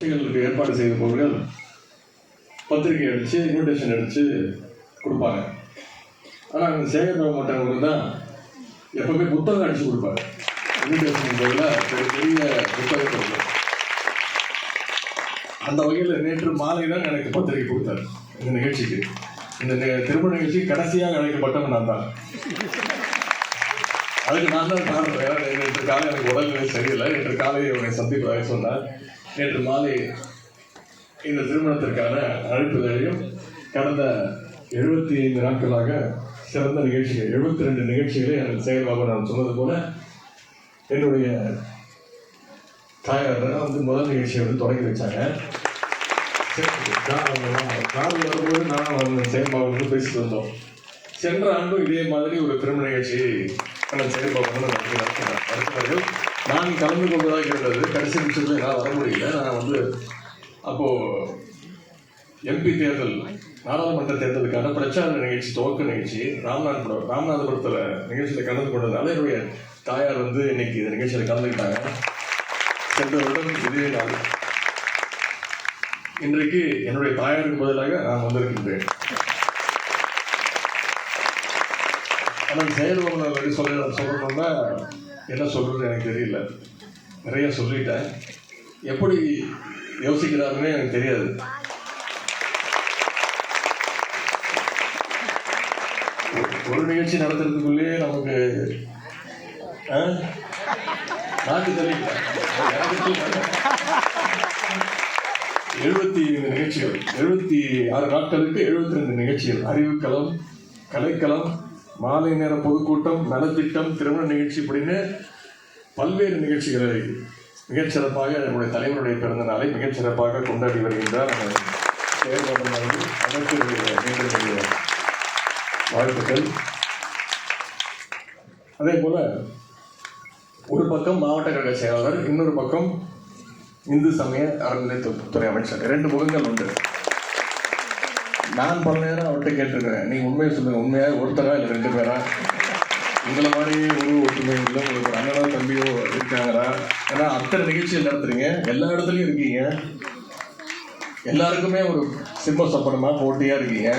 நிகழ்ச்சிகளுக்கு ஏற்பாடு செய்தவர்கள் பத்திரிகை அடித்து இன்விடேஷன் அடித்து கொடுப்பாங்க. ஆனால் அந்த சேகர் மாட்டவங்க தான் எப்பவுமே புத்தகம் அடித்து கொடுப்பாங்க இன்விடேஷன் பதிலாக பெரிய பெரிய புத்தகத்தை இருக்கும் அந்த வகையில் நேற்று மாலை தான் எனக்கு பத்திரிகை கொடுத்தாரு. இந்த நிகழ்ச்சிக்கு. இந்த திருமண நிகழ்ச்சி கடைசியாக அழைக்கப்பட்டவன் நான் தான். அதுக்கு நான் தான் காரணம். ஏன்னா நேற்று காலை எனக்கு உடல்நிலை சரியில்லை. நேற்று காலை அவனை சந்திப்பதாக சொன்னார். நேற்று மாலை இந்த திருமணத்திற்கான அழைப்புதலையும் கடந்த எழுபத்தி ஐந்து நாட்களாக சிறந்த நிகழ்ச்சிகள் எழுபத்தி ரெண்டு நிகழ்ச்சிகளை எனக்கு செயல்பாக நான் சொன்னது போல என்னுடைய தாயார் வந்து முதல் நிகழ்ச்சியை வந்து தொடங்கி வச்சாங்க. காரில் வரும்போது நான் அவங்க செயல்பாடு வந்து பேசிட்டு வந்தோம். சென்ற ஆண்டும் இதே மாதிரி ஒரு திருமண நிகழ்ச்சி அந்த செயல்பாடு நடத்தினார்கள் நான் கலந்து கொண்டதாக கேட்டது கடைசி நிமிஷத்தில் என்னால் வர முடியல. நான் வந்து அப்போது எம்பி தேர்தல் நாடாளுமன்ற தேர்தலுக்கான பிரச்சார நிகழ்ச்சி துவக்க நிகழ்ச்சி ராமநாதபுரம் ராமநாதபுரத்தில் நிகழ்ச்சியில் கலந்து கொண்டதால் என்னுடைய தாயார் வந்து இன்னைக்கு இந்த நிகழ்ச்சியில் கலந்துக்கிட்டாங்க. சென்ற வருடம் இதே நாள் இன்றைக்கு என்னுடைய தாயாருக்கு பதிலாக நான் வந்திருக்கின்றேன். ஆனால் செயல் பற்றி சொல்ல சொல்லணும்னா என்ன சொல்கிறது எனக்கு தெரியல. நிறைய சொல்லிட்டேன். எப்படி யோசிக்கிறாருன்னு எனக்கு தெரியாது. ஒரு நிகழ்ச்சி நடத்துறதுக்குள்ளேயே நமக்கு நாட்டு தெரியல. எழுபத்தி ஐந்து நிகழ்ச்சிகள். எழுபத்தி ஆறு நாட்களுக்கு எழுபத்தி ரெண்டு நிகழ்ச்சிகள். அறிவுக்களம் கலைக்களம் மாலை நேர பொதுக்கூட்டம் நலத்திட்டம் திருமண நிகழ்ச்சி இப்படின்னு பல்வேறு நிகழ்ச்சிகளை மிகச்சிறப்பாக நம்முடைய தலைவருடைய பிறந்த நாளை மிகச்சிறப்பாக கொண்டாடி வருகின்றார். அதற்கு மீண்டும் வாழ்த்துக்கள். அதே போல ஒரு பக்கம் மாவட்ட கழக செயலாளர் இன்னொரு பக்கம் இந்து சமய அறநிலையத்துறை அமைச்சர். இரண்டு முகங்கள் உண்டு. நான் பல நேரம் அவர்கிட்ட கேட்டிருக்கிறேன். நீங்கள் உண்மையை சொல்லுங்க உண்மையாக ஒருத்தரா இல்லை ரெண்டு பேரா? உங்களை மாதிரி ஒரு ஒற்றுமை இல்லை உங்களுக்கு ஒரு அண்ணனோ தம்பியோ இருக்காங்களா? ஏன்னா அத்தனை நிகழ்ச்சியில் நடத்துறீங்க. எல்லா இடத்துலையும் இருக்கீங்க. எல்லாருக்குமே ஒரு சிம்ம சப்பனமா போட்டியா இருக்கீங்க.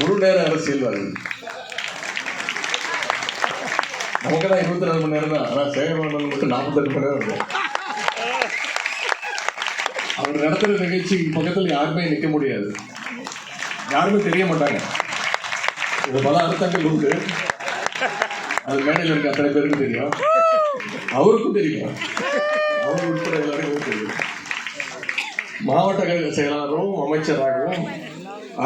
முழு நேர அரசியல்வாதி. நமக்கு தான் இருபத்தி நாலு மணி நேரம் தான். ஆனால் சேகரவாணன் மட்டும் நாற்பத்தெட்டு மணி நேரம் இருக்கும். அவர் நடத்துகிற நிகழ்ச்சிக்கு பக்கத்தில் யாருமே நிற்க முடியாது. யாருமே தெரிய மாட்டாங்க. இது பல அர்த்தங்கள் உண்டு. அது மேடையில் இருக்க அத்தனை பேருக்கு தெரியும். அவருக்கும் தெரியும். அவர் உட்பட எல்லாருக்கும் தெரியும். மாவட்ட கழக செயலாளரும் அமைச்சராகவும்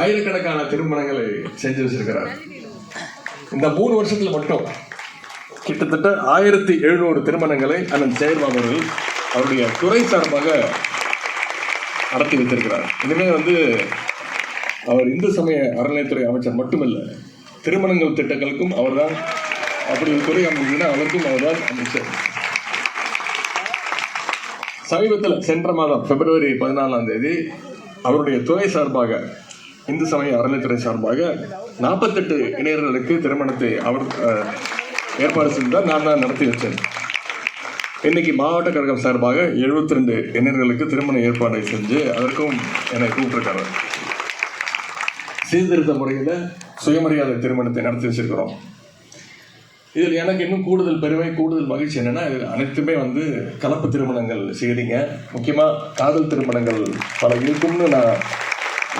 ஆயிரக்கணக்கான திருமணங்களை செஞ்சு வச்சிருக்கிறார். இந்த மூணு வருஷத்துல மட்டும் கிட்டத்தட்ட ஆயிரத்தி எழுநூறு திருமணங்களை அண்ணன் செயல்பாடு அவர்கள் அவருடைய துறை சார்பாக நடத்தி வைத்திருக்கிறார். இனிமே வந்து அவர் இந்து சமய அறநிலையத்துறை அமைச்சர் மட்டுமல்ல திருமணங்கள் திட்டங்களுக்கும் அவர்தான் அப்படி ஒரு துறை அமைச்சர்னா அவருக்கும் அவர்தான் அமைச்சர். சமீபத்தில் சென்ற மாதம் பிப்ரவரி பதினாலாம் தேதி அவருடைய துறை சார்பாக இந்து சமய அறநிலைத்துறை சார்பாக நாற்பத்தெட்டு இளைஞர்களுக்கு திருமணத்தை அவர் ஏற்பாடு செய்தார் நான் தான் நடத்தி வச்சேன். இன்னைக்கு மாவட்ட கழகம் சார்பாக 72 ரெண்டு இளைஞர்களுக்கு திருமண ஏற்பாடை செஞ்சு அதற்கும் என்னை கூப்பிட்டுருக்காரு சீர்திருத்த முறையில் சுயமரியாதை திருமணத்தை நடத்தி வச்சிருக்கிறோம். இதில் எனக்கு இன்னும் கூடுதல் பெருமை கூடுதல் மகிழ்ச்சி என்னன்னா இதில் அனைத்துமே வந்து கலப்பு திருமணங்கள் செய்கிறீங்க முக்கியமாக காதல் திருமணங்கள் பல இருக்கும்னு நான்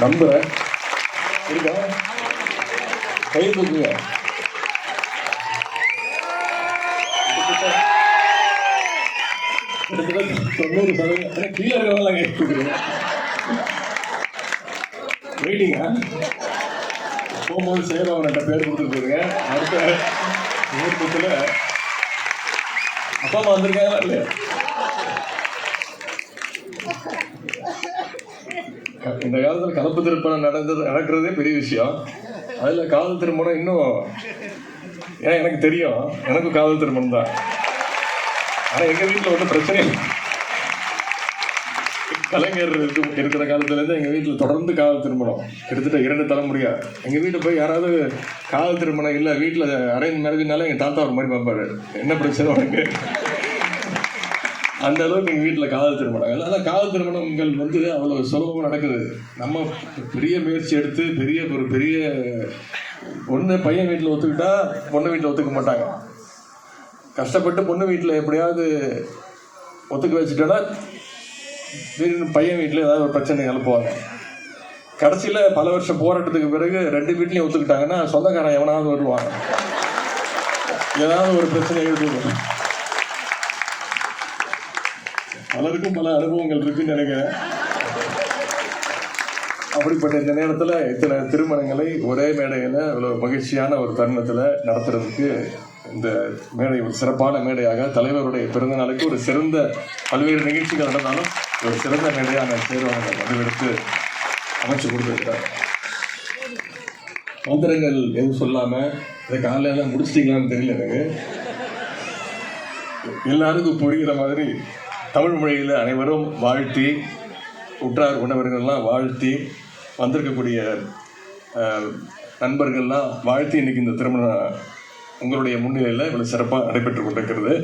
நம்புகிறேன் இருக்கா? கை தூக்குங்க தொண்ணூறு சதவீதம் ஆனா கீழே இருக்கிறவங்களாம் கை தூக்குறீங்க வெயிட்டிங்கா போகும்போது சேரவன்கிட்ட பேர் கொடுத்துட்டு போயிருங்க. அடுத்த முகூர்த்தத்தில் அப்பா அம்மா வந்திருக்காங்களா இல்லையா? இந்த காலத்தில் கலப்பு திருமணம் நடந்தது நடக்கிறதே பெரிய விஷயம். அதில் காதல் திருமணம் இன்னும் ஏன் எனக்கு தெரியும். எனக்கும் காதல் திருமணம் தான் ஆனால் எங்கள் வீட்டில் ஒன்றும் பிரச்சனை இல்லை. கலைஞர் இருக்கு- இருக்கிற காலத்துலேருந்து எங்கள் வீட்டில் தொடர்ந்து காதல் திருமணம். கிட்டத்தட்ட இரண்டு தலைமுறையா. எங்கள் வீட்டில் போய் யாராவது காதல் திருமணம் இல்லை வீட்டில் அரேஞ்ச் மேரேஜ்னால எங்கள் தாத்தா ஒரு மாதிரி பார்ப்பாரு. என்ன பிரச்சனை உனக்கு? அந்த அளவுக்கு எங்கள் வீட்டில் காதல் திருமணம். அதான் காதல் திருமணங்கள் வந்து அவ்வளோ சுலபமாக நடக்குது. நம்ம பெரிய முயற்சி எடுத்து பெரிய ஒரு பெரிய பொண்ணு பையன் வீட்டில் ஒத்துக்கிட்டா பொண்ணு வீட்டில் ஒத்துக்க மாட்டாங்க. கஷ்டப்பட்டு பொண்ணு வீட்டில் எப்படியாவது ஒத்துக்க வச்சுட்டோன்னா திடீர்னு பையன் வீட்டில் ஏதாவது ஒரு பிரச்சனை எழுப்புவாங்க கடைசியில் பல வருஷம் போராட்டத்துக்கு பிறகு ரெண்டு வீட்லையும் ஒத்துக்கிட்டாங்கன்னா சொந்தக்காரன் எவனாவது வருவாங்க ஏதாவது ஒரு பிரச்சனை எழுதுவோம் பலருக்கும் பல அனுபவங்கள் இருக்குன்னு நினைக்கிறேன். அப்படிப்பட்ட இந்த நேரத்தில் இத்தனை திருமணங்களை ஒரே மேடையில் இவ்வளோ மகிழ்ச்சியான ஒரு தருணத்தில் நடத்துறதுக்கு இந்த மேடை ஒரு சிறப்பான மேடையாக தலைவருடைய பிறந்த நாளுக்கு ஒரு சிறந்த பல்வேறு நிகழ்ச்சிகள் நடந்தாலும் ஒரு சிறந்த மேடையாக சேர்வாங்க முடிவெடுத்து அமைச்சு கொடுத்துருக்கார் மந்திரங்கள் எதுவும் சொல்லாமல் இதை காலையில முடிச்சிட்டீங்களான்னு தெரியல எனக்கு. எல்லாருக்கும் புரிகிற மாதிரி தமிழ் மொழியில் அனைவரும் வாழ்த்தி உற்றார் உணவர்கள்லாம் வாழ்த்தி வந்திருக்கக்கூடிய நண்பர்கள்லாம் வாழ்த்தி இன்னைக்கு இந்த திருமணம் உங்களுடைய முன்னிலையில் இவ்வளோ சிறப்பாக நடைபெற்று கொண்டிருக்கிறது.